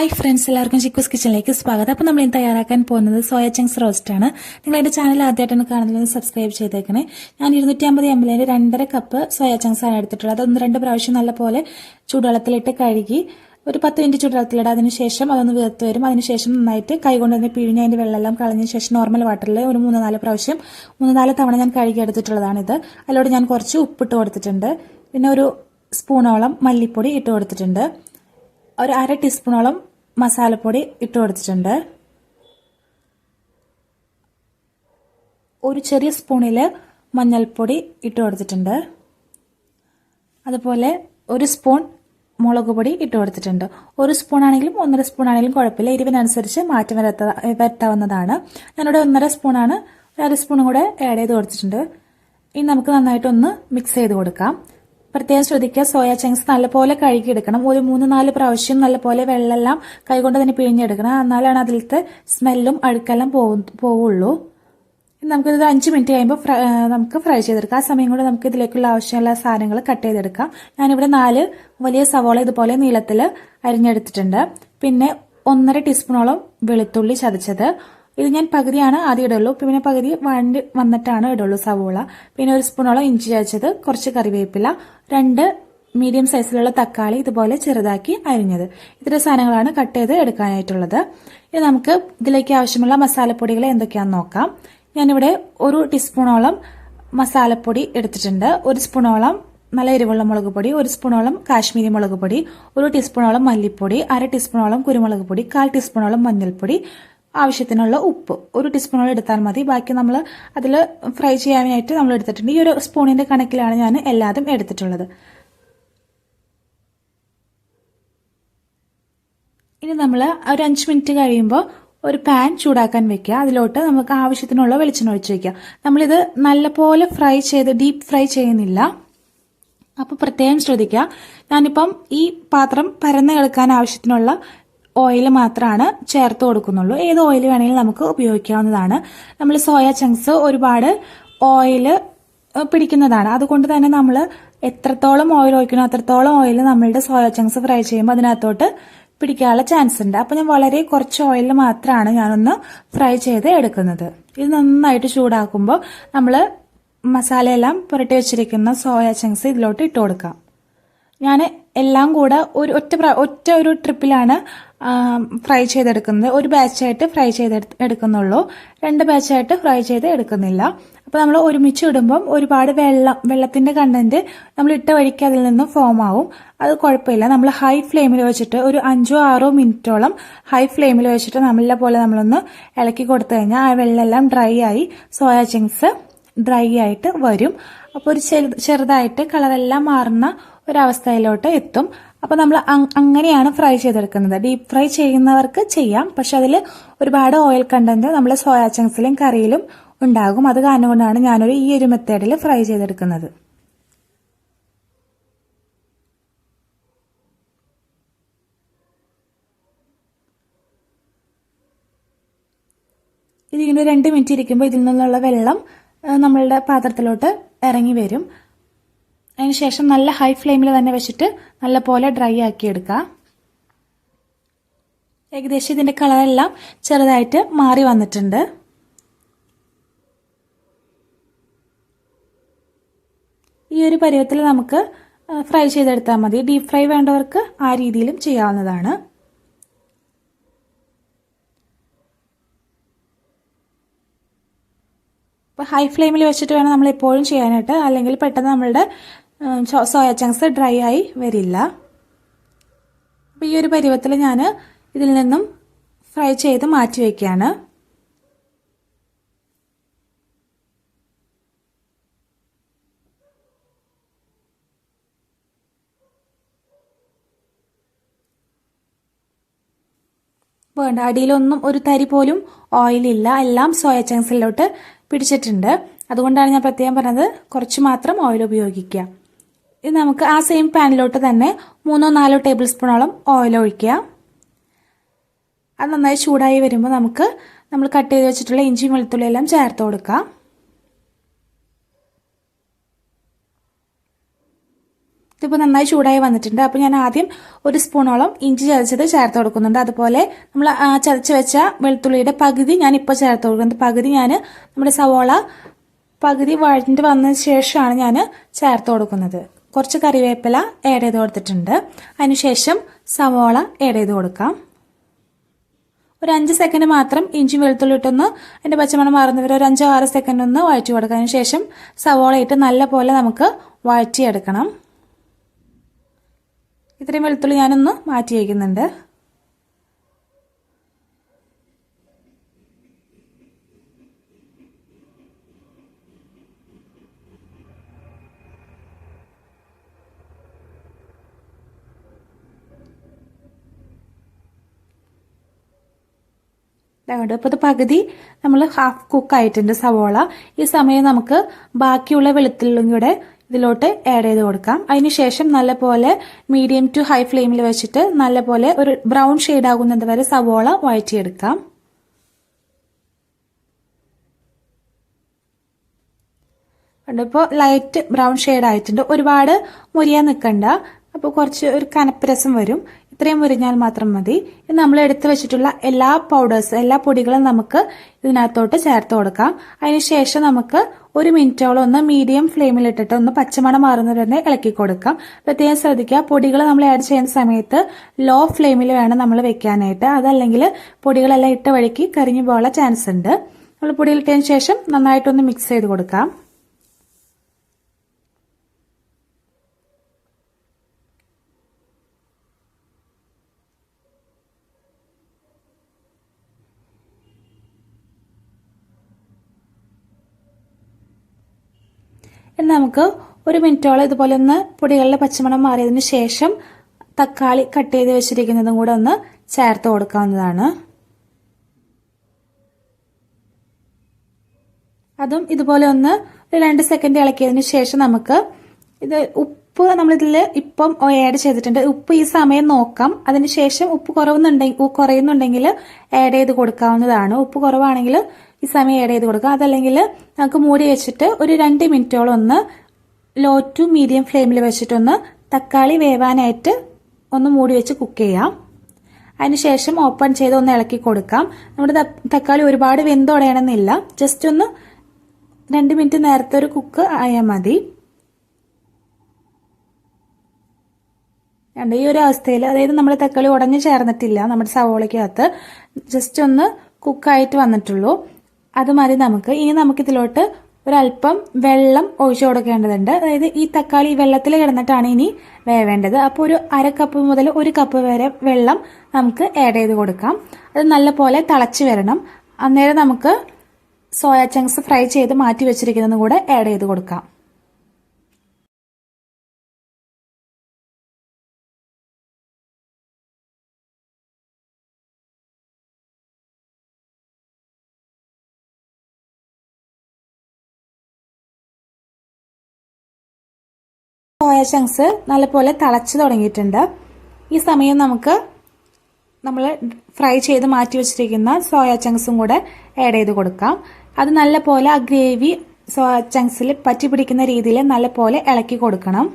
Hi friends എല്ലാവർക്കും ചിക്കൂസ് കിച്ചണിലേക്ക് സ്വാഗതം. അപ്പോൾ നമ്മൾ ഇന്ന് തയ്യാറാക്കാൻ പോകുന്നത് സോയ ചങ്ക്സ് റോസ്റ്റ് ആണ്. നിങ്ങൾ എന്റെ ചാനൽ ആദ്യമായിട്ടാണ് കാണുന്നത് സബ്സ്ക്രൈബ് ചെയ്തേക്കണേ. ഞാൻ ഇരുന്നൂറ്റി അമ്പത് എം എല്ലിന്റെ രണ്ടര കപ്പ് സോയ ചങ്ക്സ് ആണ് എടുത്തിട്ടുള്ളത്. അതൊന്ന് രണ്ട് പ്രാവശ്യം നല്ലപോലെ ചൂടുവെള്ളത്തിലിട്ട് കഴുകി ഒരു പത്ത് മിനിറ്റ് ചൂടുവെള്ളത്തിലിടുക അതിനുശേഷം അതൊന്ന് വീർത്ത് വരും. അതിനുശേഷം നന്നായിട്ട് കൈകൊണ്ട് തന്നെ പിഴിഞ്ഞ് അതിന്റെ വെള്ളമെല്ലാം കളഞ്ഞ ശേഷം നോർമൽ വാട്ടറിൽ ഒരു മൂന്ന് നാല് പ്രാവശ്യം മൂന്ന് നാല് തവണ ഞാൻ കഴുകി എടുത്തിട്ടുള്ളതാണിത് അതിലൂടെ ഞാൻ കുറച്ച് ഉപ്പിട്ട് കൊടുത്തിട്ടുണ്ട്. പിന്നെ ഒരു സ്പൂണോളം മല്ലിപ്പൊടി ഇട്ട് കൊടുത്തിട്ടുണ്ട്. ഒരു അര ടീസ്പൂണോളം മസാലപ്പൊടി ഇട്ട് കൊടുത്തിട്ടുണ്ട്. ഒരു ചെറിയ സ്പൂണിൽ മഞ്ഞൾപ്പൊടി ഇട്ട് കൊടുത്തിട്ടുണ്ട്. അതുപോലെ ഒരു സ്പൂൺ മുളക് പൊടി ഇട്ട് കൊടുത്തിട്ടുണ്ട്. ഒരു സ്പൂൺ ആണെങ്കിലും ഒന്നര സ്പൂൺ ആണെങ്കിലും കുഴപ്പമില്ല. എരിവിനനുസരിച്ച് മാറ്റം വരത്ത വരുത്താവുന്നതാണ്. ഞാനിവിടെ ഒന്നര സ്പൂണാണ്. ഒരു അര സ്പൂണും കൂടെ ആഡ് ചെയ്ത് കൊടുത്തിട്ടുണ്ട്. ഇനി നമുക്ക് നന്നായിട്ടൊന്ന് മിക്സ് ചെയ്ത് കൊടുക്കാം. പ്രത്യേകം ശ്രദ്ധിക്കുക. സോയാ ചങ്ക്സ് നല്ലപോലെ കഴുകിയെടുക്കണം. ഒരു മൂന്ന് നാല് പ്രാവശ്യം നല്ലപോലെ വെള്ളമെല്ലാം കൈകൊണ്ട് തന്നെ പിഴിഞ്ഞെടുക്കണം. എന്നാലാണ് അതിലത്തെ സ്മെല്ലും അഴുക്കെല്ലാം പോവും പോവുള്ളൂ. നമുക്കിത് അഞ്ച് മിനിറ്റ് കഴിയുമ്പോൾ നമുക്ക് ഫ്രൈ ചെയ്തെടുക്കാം. ആ സമയം കൊണ്ട് നമുക്ക് ഇതിലേക്കുള്ള ആവശ്യമുള്ള സാധനങ്ങൾ കട്ട് ചെയ്തെടുക്കാം. ഞാനിവിടെ നാല് വലിയ സവോള ഇതുപോലെ നീളത്തിൽ അരിഞ്ഞെടുത്തിട്ടുണ്ട്. പിന്നെ ഒന്നര ടീസ്പൂണോളം വെളുത്തുള്ളി ചതച്ചത്. ഇത് ഞാൻ പകുതിയാണ് ആദ്യം ഇടുള്ളൂ. പിന്നെ പകുതി വണ്ടി വന്നിട്ടാണ് ഇടുള്ളൂ സവോള. പിന്നെ ഒരു സ്പൂണോളം ഇഞ്ചി ചതച്ചത്. കുറച്ച് കറിവേപ്പില. രണ്ട് മീഡിയം സൈസിലുള്ള തക്കാളി ഇതുപോലെ ചെറുതാക്കി അരിഞ്ഞത്. ഇത്ര സാധനങ്ങളാണ് കട്ട് ചെയ്ത് എടുക്കാനായിട്ടുള്ളത്. ഇനി നമുക്ക് ഇതിലേക്ക് ആവശ്യമുള്ള മസാലപ്പൊടികൾ എന്തൊക്കെയാണെന്ന് നോക്കാം. ഞാനിവിടെ ഒരു ടീസ്പൂണോളം മസാലപ്പൊടി എടുത്തിട്ടുണ്ട്. ഒരു സ്പൂണോളം നല്ല എരിവുള്ള മുളക് പൊടി ഒരു സ്പൂണോളം കാശ്മീരി മുളക് പൊടി ഒരു ടീസ്പൂണോളം മല്ലിപ്പൊടി അര ടീസ്പൂണോളം കുരുമുളക് പൊടി കാൽ ടീസ്പൂണോളം മഞ്ഞൾപ്പൊടി ആവശ്യത്തിനുള്ള ഉപ്പ്. ഒരു ടീസ്പൂണോളം എടുത്താൽ മതി. ബാക്കി നമ്മൾ അതിൽ ഫ്രൈ ചെയ്യാനായിട്ട് നമ്മൾ എടുത്തിട്ടുണ്ട്. ഈ ഒരു സ്പൂണിന്റെ കണക്കിലാണ് ഞാൻ എല്ലാതും എടുത്തിട്ടുള്ളത്. ഇനി നമ്മൾ ഒരു അഞ്ച് മിനിറ്റ് കഴിയുമ്പോൾ ഒരു പാൻ ചൂടാക്കാൻ വെക്കുക. അതിലോട്ട് നമുക്ക് ആവശ്യത്തിനുള്ള വെളിച്ചെണ്ണ ഒഴിച്ച് വെക്കുക. നമ്മളിത് നല്ലപോലെ ഫ്രൈ ചെയ്ത് ഡീപ്പ് ഫ്രൈ ചെയ്യുന്നില്ല. അപ്പോൾ പ്രത്യേകം ശ്രദ്ധിക്കുക. ഞാനിപ്പം ഈ പാത്രം പരന്ന് കിടക്കാൻ ആവശ്യത്തിനുള്ള ഓയിൽ മാത്രമാണ് ചേർത്ത് കൊടുക്കുന്നുള്ളൂ. ഏത് ഓയിൽ വേണമെങ്കിലും നമുക്ക് ഉപയോഗിക്കാവുന്നതാണ്. നമ്മൾ സോയ ചങ്ക്സ് ഒരുപാട് ഓയിൽ പിടിക്കുന്നതാണ്. അതുകൊണ്ട് തന്നെ നമ്മൾ എത്രത്തോളം ഓയിൽ ഒഴിക്കണോ അത്രത്തോളം ഓയിൽ നമ്മളുടെ സോയ ചങ്ക്സ് ഫ്രൈ ചെയ്യുമ്പോൾ അതിനകത്തോട്ട് പിടിക്കാനുള്ള ചാൻസ് ഉണ്ട്. അപ്പോൾ ഞാൻ വളരെ കുറച്ച് ഓയിൽ മാത്രമാണ് ഞാനൊന്ന് ഫ്രൈ ചെയ്ത് എടുക്കുന്നത്. ഇത് നന്നായിട്ട് ചൂടാക്കുമ്പോൾ നമ്മൾ മസാലയെല്ലാം പുരട്ടി വെച്ചിരിക്കുന്ന സോയ ചങ്ക്സ് ഇതിലോട്ട് ഇട്ട് കൊടുക്കാം. ഞാൻ എല്ലാം കൂടെ ഒരു ഒറ്റ ഒറ്റ ഒരു ട്രിപ്പിലാണ് ഫ്രൈ ചെയ്തെടുക്കുന്നത്. ഒരു ബാച്ചായിട്ട് ഫ്രൈ ചെയ്ത് എടുക്കുന്നുള്ളൂ. രണ്ട് ബാച്ചായിട്ട് ഫ്രൈ ചെയ്ത് എടുക്കുന്നില്ല. അപ്പോൾ നമ്മൾ ഒരുമിച്ച് ഇടുമ്പം ഒരുപാട് വെള്ളം വെള്ളത്തിന്റെ കണ്ടന്റ് നമ്മൾ ഇട്ട വഴിക്ക് അതിൽ നിന്നും ഫോം ആവും. അത് കുഴപ്പമില്ല. നമ്മൾ ഹൈ ഫ്ലെയിമിൽ വെച്ചിട്ട് ഒരു അഞ്ചോ ആറോ മിനിറ്റോളം ഹൈ ഫ്ലെയിമിൽ വെച്ചിട്ട് നമ്മളെ പോലെ നമ്മളൊന്ന് ഇളക്കി കൊടുത്തു കഴിഞ്ഞാൽ ആ വെള്ളമെല്ലാം ഡ്രൈ ആയി സോയാ ചിങ്സ് ഡ്രൈ ആയിട്ട് വരും. അപ്പോൾ ഒരു ചെറുതായിട്ട് കളറെല്ലാം മാറുന്ന ഒരവസ്ഥയിലോട്ട് എത്തും. അപ്പോൾ നമ്മൾ അങ്ങനെയാണ് ഫ്രൈ ചെയ്തെടുക്കുന്നത്. ഡീപ്പ് ഫ്രൈ ചെയ്യുന്നവർക്ക് ചെയ്യാം. പക്ഷെ അതിൽ ഒരുപാട് ഓയിൽ കണ്ടന്റ് നമ്മൾ സോയാ ചങ്ക്സിലും കറിയിലും ഉണ്ടാകും. അത് കാരണം കൊണ്ടാണ് ഞാനൊരു ഈ ഒരു മെത്തേഡിൽ ഫ്രൈ ചെയ്തെടുക്കുന്നത്. ഇതിങ്ങനെ രണ്ട് മിനിറ്റ് ഇരിക്കുമ്പോൾ ഇതിൽ നിന്നുള്ള വെള്ളം നമ്മളുടെ പാത്രത്തിലോട്ട് ഇറങ്ങി വരും. അതിനുശേഷം നല്ല ഹൈ ഫ്ലെയിമിൽ തന്നെ വെച്ചിട്ട് നല്ല പോലെ ഡ്രൈ ആക്കി എടുക്കുക. ഏകദേശം ഇതിന്റെ കളറെല്ലാം ചെറുതായിട്ട് മാറി വന്നിട്ടുണ്ട്. ഈ ഒരു പരുവത്തിൽ നമുക്ക് ഫ്രൈ ചെയ്തെടുത്താൽ മതി. ഡീപ് ഫ്രൈ വേണ്ടവർക്ക് ആ രീതിയിലും ചെയ്യാവുന്നതാണ്. ഇപ്പോൾ ഹൈ ഫ്ലെയിമിൽ വെച്ചിട്ട് വേണം നമ്മൾ എപ്പോഴും ചെയ്യാനായിട്ട്. അല്ലെങ്കിൽ പെട്ടെന്ന് നമ്മളുടെ സോയ ചങ്ക്സ് ഡ്രൈ ആയി വരില്ല. അപ്പോൾ ഈ ഒരു പരുവത്തിൽ ഞാൻ ഇതിൽ നിന്നും ഫ്രൈ ചെയ്ത് മാറ്റി വയ്ക്കുകയാണ് വേണ്ട അടിയിലൊന്നും ഒരു തരി പോലും ഓയിലില്ല എല്ലാം സോയ ചങ്ക്സിലോട്ട് പിടിച്ചിട്ടുണ്ട്. അതുകൊണ്ടാണ് ഞാൻ പ്രത്യേകം പറഞ്ഞത് കുറച്ച് മാത്രം ഓയിൽ ഉപയോഗിക്കുക. ഇത് നമുക്ക് ആ സെയിം പാനിലോട്ട് തന്നെ മൂന്നോ നാലോ ടേബിൾ സ്പൂണോളം ഓയിൽ ഒഴിക്കുക. അത് നന്നായി ചൂടായി വരുമ്പോൾ നമുക്ക് നമ്മൾ കട്ട് ചെയ്ത് വെച്ചിട്ടുള്ള ഇഞ്ചിയും വെളുത്തുള്ളി എല്ലാം ചേർത്ത് കൊടുക്കാം ഇതിപ്പോൾ നന്നായി ചൂടായി വന്നിട്ടുണ്ട്. അപ്പോൾ ഞാൻ ആദ്യം ഒരു സ്പൂണോളം ഇഞ്ചി ചതച്ചത് ചേർത്ത് കൊടുക്കുന്നുണ്ട്. അതുപോലെ നമ്മൾ ചതച്ച് വെച്ച വെളുത്തുള്ളിയുടെ പകുതി ഞാൻ ഇപ്പോൾ ചേർത്ത് കൊടുക്കുന്നത് പകുതി ഞാൻ നമ്മുടെ സവോള പകുതി വഴഞ്ഞിട്ട് വന്നതിന് ശേഷമാണ് ഞാൻ ചേർത്ത് കൊടുക്കുന്നത്. കുറച്ച് കറിവേപ്പില ആഡ് ചെയ്ത് കൊടുത്തിട്ടുണ്ട്. അതിനുശേഷം സവോള ആഡ് ചെയ്ത് കൊടുക്കാം. ഒരു അഞ്ച് സെക്കൻഡ് മാത്രം ഇഞ്ചി വെളുത്തുള്ളി ഇട്ടൊന്ന് അതിന്റെ പച്ചമണം മാറുന്നവരെ ഒരു അഞ്ചോ ആറ് സെക്കൻഡ് ഒന്ന് വഴറ്റി കൊടുക്കാം. അതിന് ശേഷം സവോള ഇട്ട് നല്ല പോലെ നമുക്ക് വഴറ്റിയെടുക്കണം. ഇത്രയും വെളുത്തുള്ളി ഞാനൊന്ന് മാറ്റി വയ്ക്കുന്നുണ്ട്. ഇതാകട്ടെ ഇപ്പോൾ ഇത് പകുതി നമ്മൾ ഹാഫ് കുക്ക് ആയിട്ടുണ്ട് സവോള. ഈ സമയം നമുക്ക് ബാക്കിയുള്ള വെളുത്തുള്ളിയും കൂടെ ഇതിലോട്ട് ആഡ് ചെയ്ത് കൊടുക്കാം. അതിനുശേഷം നല്ലപോലെ മീഡിയം ടു ഹൈ ഫ്ലെയിമിൽ വെച്ചിട്ട് നല്ലപോലെ ഒരു ബ്രൗൺ ഷെയ്ഡ് ആകുന്നത് വരെ സവോള വഴറ്റിയെടുക്കാം. ഇപ്പോൾ ലൈറ്റ് ബ്രൗൺ ഷെയ്ഡ് ആയിട്ടുണ്ട്. ഒരുപാട് മുരിയാൻ നിൽക്കണ്ട അപ്പോൾ കുറച്ച് ഒരു കനപ്പ് രസം വരും. ഇത്രയും മുരിഞ്ഞാൽ മാത്രം മതി. ഇത് നമ്മൾ എടുത്തു വെച്ചിട്ടുള്ള എല്ലാ പൗഡേഴ്സ് എല്ലാ പൊടികളും നമുക്ക് ഇതിനകത്തോട്ട് ചേർത്ത് കൊടുക്കാം. അതിനുശേഷം നമുക്ക് ഒരു മിനിറ്റോളം ഒന്ന് മീഡിയം ഫ്ലെയിമിൽ ഇട്ടിട്ട് ഒന്ന് പച്ചമണം മാറുന്നത് തന്നെ ഇളക്കി കൊടുക്കാം. പ്രത്യേകം ശ്രദ്ധിക്കുക പൊടികൾ നമ്മൾ ആഡ് ചെയ്യുന്ന സമയത്ത് ലോ ഫ്ലെയിമിൽ വേണം നമ്മൾ വെക്കാനായിട്ട്. അതല്ലെങ്കിൽ പൊടികളെല്ലാം ഇട്ട വഴിക്ക് കരിഞ്ഞു പോകാനുള്ള ചാൻസ് ഉണ്ട്. നമ്മൾ പൊടിയിലിട്ടതിന് ശേഷം നന്നായിട്ടൊന്ന് മിക്സ് ചെയ്ത് കൊടുക്കാം. ഇനി നമുക്ക് ഒരു മിനിറ്റോളം ഇതുപോലെ ഒന്ന് പൊടികളിലെ പച്ചമണം മാറിയതിന് ശേഷം തക്കാളി കട്ട് ചെയ്ത് വെച്ചിരിക്കുന്നതും കൂടെ ഒന്ന് ചേർത്ത് കൊടുക്കാവുന്നതാണ്. അതും ഇതുപോലെ ഒന്ന് രണ്ട് സെക്കൻഡ് ഇളക്കിയതിന് ശേഷം നമുക്ക് ഇത് ഉപ്പ് നമ്മളിതിൽ ഇപ്പം ആഡ് ചെയ്തിട്ടുണ്ട്. ഉപ്പ് ഈ സമയം നോക്കാം. അതിനുശേഷം ഉപ്പ് കുറവുന്നുണ്ടെങ്കിൽ കുറയുന്നുണ്ടെങ്കിൽ ആഡ് ചെയ്ത് കൊടുക്കാവുന്നതാണ്. ഉപ്പ് കുറവാണെങ്കിൽ ഈ സമയം ഏഡ് ചെയ്ത് കൊടുക്കുക. അതല്ലെങ്കിൽ നമുക്ക് മൂടി വെച്ചിട്ട് ഒരു രണ്ട് മിനിറ്റോളം ഒന്ന് ലോ ടു മീഡിയം ഫ്ലെയിമിൽ വെച്ചിട്ടൊന്ന് തക്കാളി വേവാനായിട്ട് ഒന്ന് മൂടി വെച്ച് കുക്ക് ചെയ്യാം. അതിനുശേഷം ഓപ്പൺ ചെയ്ത് ഒന്ന് ഇളക്കി കൊടുക്കാം. നമ്മുടെ തക്കാളി ഒരുപാട് വെന്തുടയണമെന്നില്ല ജസ്റ്റ് ഒന്ന് രണ്ട് മിനിറ്റ് നേരത്തെ ഒരു കുക്ക് ആയാൽ മതി. രണ്ട് ഈ ഒരു അവസ്ഥയിൽ അതായത് നമ്മുടെ തക്കാളി ഉടഞ്ഞു ചേർന്നിട്ടില്ല നമ്മുടെ സവോളയ്ക്കകത്ത്. ജസ്റ്റ് ഒന്ന് കുക്കായിട്ട് വന്നിട്ടുള്ളൂ. അത് മതി നമുക്ക് ഇനി നമുക്കിതിലോട്ട് ഒരല്പം വെള്ളം ഒഴിച്ചു കൊടുക്കേണ്ടതുണ്ട്. അതായത് ഈ തക്കാളി വെള്ളത്തിൽ കിടന്നിട്ടാണ് ഇനി വേവേണ്ടത്. അപ്പോൾ ഒരു അര കപ്പ് മുതൽ ഒരു കപ്പ് വരെ വെള്ളം നമുക്ക് ആഡ് ചെയ്ത് കൊടുക്കാം. അത് നല്ലപോലെ തിളച്ച് വരണം. അന്നേരം നമുക്ക് സോയ ചങ്ക്സ് ഫ്രൈ ചെയ്ത് മാറ്റി വെച്ചിരിക്കുന്നതും കൂടെ ആഡ് ചെയ്ത് കൊടുക്കാം. സോയ ചങ്ക്സ് നല്ലപോലെ തിളച്ച് തുടങ്ങിയിട്ടുണ്ട്. ഈ സമയം നമുക്ക് നമ്മൾ ഫ്രൈ ചെയ്ത് മാറ്റി വെച്ചിരിക്കുന്ന സോയ ചങ്ക്സും കൂടെ ആഡ് ചെയ്ത് കൊടുക്കാം. അത് നല്ലപോലെ ആ ഗ്രേവി സോയ ചങ്ക്സിൽ പറ്റി പിടിക്കുന്ന രീതിയിൽ നല്ലപോലെ ഇളക്കി കൊടുക്കണം.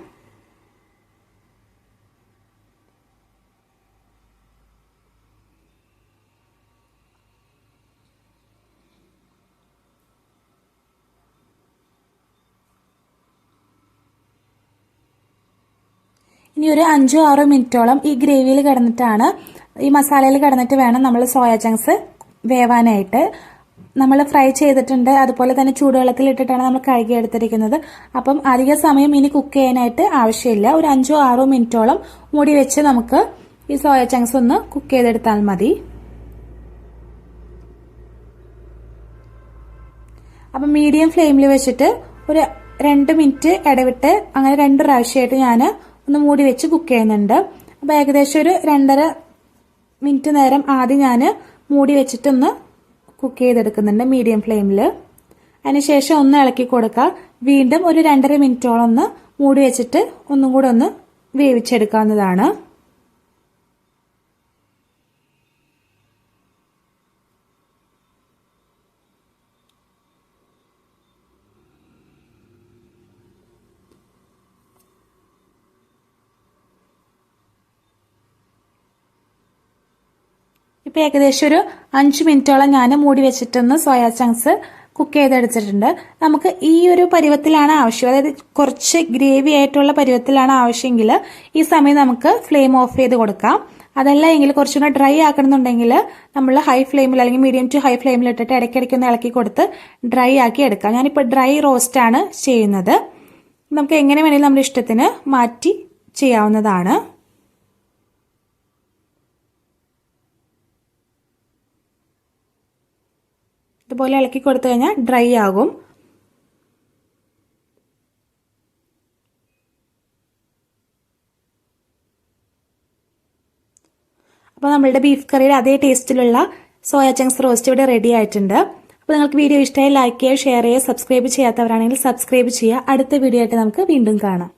ഇനി ഒരു അഞ്ചോ ആറോ മിനിറ്റോളം ഈ ഗ്രേവിയിൽ കിടന്നിട്ടാണ് ഈ മസാലയിൽ കിടന്നിട്ട് വേണം നമ്മൾ സോയ ചങ്ക്സ് വേവാനായിട്ട്. നമ്മൾ ഫ്രൈ ചെയ്തിട്ടുണ്ട്. അതുപോലെ തന്നെ ചൂടുവെള്ളത്തിൽ ഇട്ടിട്ടാണ് നമ്മൾ കഴുകി എടുത്തിരിക്കുന്നത്. അപ്പം അധിക സമയം ഇനി കുക്ക് ചെയ്യാനായിട്ട് ആവശ്യമില്ല. ഒരു അഞ്ചോ ആറോ മിനിറ്റോളം മൂടി വെച്ച് നമുക്ക് ഈ സോയ ചങ്ക്സ് ഒന്ന് കുക്ക് ചെയ്തെടുത്താൽ മതി. അപ്പം മീഡിയം ഫ്ലെയിമിൽ വെച്ചിട്ട് ഒരു രണ്ട് മിനിറ്റ് ഇടവിട്ട് അങ്ങനെ രണ്ട് പ്രാവശ്യമായിട്ട് ഞാൻ ഒന്ന് മൂടി വെച്ച് കുക്ക് ചെയ്യുന്നുണ്ട്. അപ്പോൾ ഏകദേശം ഒരു രണ്ടര മിനിറ്റ് നേരം ആദ്യം ഞാൻ മൂടി വെച്ചിട്ടൊന്ന് കുക്ക് ചെയ്തെടുക്കുന്നുണ്ട് മീഡിയം ഫ്ലെയിമിൽ അതിനുശേഷം ഒന്ന് ഇളക്കി കൊടുക്കുക. വീണ്ടും ഒരു രണ്ടര മിനിറ്റോളം ഒന്ന് മൂടി വെച്ചിട്ട് ഒന്നും കൂടെ ഒന്ന് വേവിച്ചെടുക്കാവുന്നതാണ്. ഇപ്പം ഏകദേശം ഒരു അഞ്ച് മിനിറ്റോളം ഞാൻ മൂടി വെച്ചിട്ടൊന്ന് സോയാ ചങ്ക്സ് കുക്ക് ചെയ്തെടുത്തിട്ടുണ്ട്. നമുക്ക് ഈ ഒരു പരുവത്തിലാണ് ആവശ്യം. അതായത് കുറച്ച് ഗ്രേവി ആയിട്ടുള്ള പരുവത്തിലാണ് ആവശ്യമെങ്കിൽ ഈ സമയം നമുക്ക് ഫ്ലെയിം ഓഫ് ചെയ്ത് കൊടുക്കാം. അതല്ല എങ്കിൽ കുറച്ചുകൂടെ ഡ്രൈ ആക്കണമെന്നുണ്ടെങ്കിൽ നമ്മൾ ഹൈ ഫ്ലെയിമിൽ അല്ലെങ്കിൽ മീഡിയം ടു ഹൈ ഫ്ലെയിമിൽ ഇട്ടിട്ട് ഇടയ്ക്കിടയ്ക്ക് ഒന്ന് ഇളക്കി കൊടുത്ത് ഡ്രൈ ആക്കി എടുക്കാം. ഞാനിപ്പോൾ ഡ്രൈ റോസ്റ്റ് ആണ് ചെയ്യുന്നത്. നമുക്ക് എങ്ങനെ വേണമെങ്കിലും നമ്മുടെ ഇഷ്ടത്തിന് മാറ്റി ചെയ്യാവുന്നതാണ്. ഇതുപോലെ ഇളക്കി കൊടുത്തു കഴിഞ്ഞാൽ ഡ്രൈ ആകും. അപ്പോൾ നമ്മളുടെ ബീഫ് കറിയുടെ അതേ ടേസ്റ്റിലുള്ള സോയ ചങ്ക്സ് റോസ്റ്റ് ഇവിടെ റെഡി ആയിട്ടുണ്ട്. അപ്പോൾ നിങ്ങൾക്ക് വീഡിയോ ഇഷ്ടമായി ലൈക്ക് ചെയ്യുക ഷെയർ ചെയ്യുക സബ്സ്ക്രൈബ് ചെയ്യാത്തവരാണെങ്കിൽ സബ്സ്ക്രൈബ് ചെയ്യുക. അടുത്ത വീഡിയോ ആയിട്ട് നമുക്ക് വീണ്ടും കാണാം.